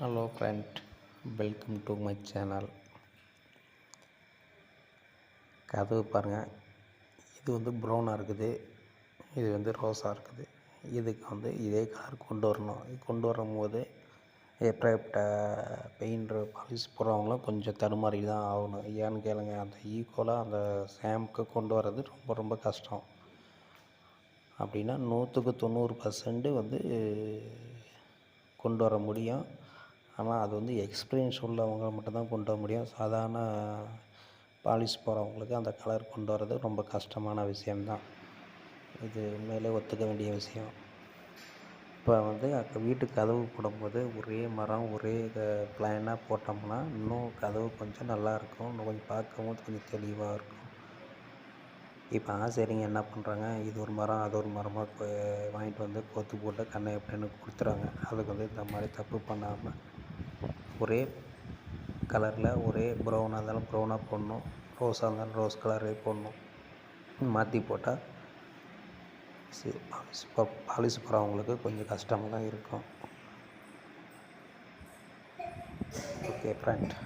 Hello friend welcome to my channel கதவு பாருங்கள் இது வந்து ப்ரௌனாக இருக்குது. இது வந்து ரோஸாக இருக்குது. இதுக்கு வந்து இதே கலர் கொண்டு வரணும். இது கொண்டு வரும்போது எப்பேற்பட்ட பெயிண்டர் பாலிஷ் போடுறவங்களும் கொஞ்சம் தடுமாறி தான் ஆகணும். ஏன்னு கேளுங்க அந்த ஈக்குவலாக அந்த சேம்க்கு கொண்டு வர்றது ரொம்ப ரொம்ப கஷ்டம். அப்படின்னா நூற்றுக்கு தொண்ணூறு பர்சன்ட் வந்து கொண்டு வர முடியும். ஆனால் அது வந்து எக்ஸ்பீரியன்ஸ் உள்ளவங்க மட்டும்தான் கொண்டு வர முடியும். சாதாரண பாலிஷ் போகிறவங்களுக்கு அந்த கலர் கொண்டு வர்றது ரொம்ப கஷ்டமான விஷயம்தான். இது உண்மையிலே ஒத்துக்க வேண்டிய விஷயம். இப்போ வந்து அங்கே வீட்டு கதவு போடும்போது ஒரே மரம் ஒரே பிளானாக போட்டோம்னா இன்னும் கதவு கொஞ்சம் நல்லாயிருக்கும் இன்னும் கொஞ்சம் பார்க்கவும் கொஞ்சம் தெளிவாக இருக்கும். இப்போ ஆசிரியங்க என்ன பண்ணுறாங்க இது ஒரு மரம் அது ஒரு மரமாக வாங்கிட்டு வந்து கோத்து போட்டு கண்ணை எப்படின்னு கொடுத்துறாங்க. அதுக்கு வந்து இந்த மாதிரி தப்பு பண்ணாமல் ஒரே கலரில் ஒரே ப்ரௌனாக இருந்தாலும் ப்ரௌனாக போடணும். ரோஸாக இருந்தாலும் ரோஸ் கலரே போடணும். மாற்றி போட்டால் சரி பாலிஷ் பாலிஷ் போகிறவங்களுக்கு கொஞ்சம் கஷ்டமாக தான் இருக்கும். Okay friend.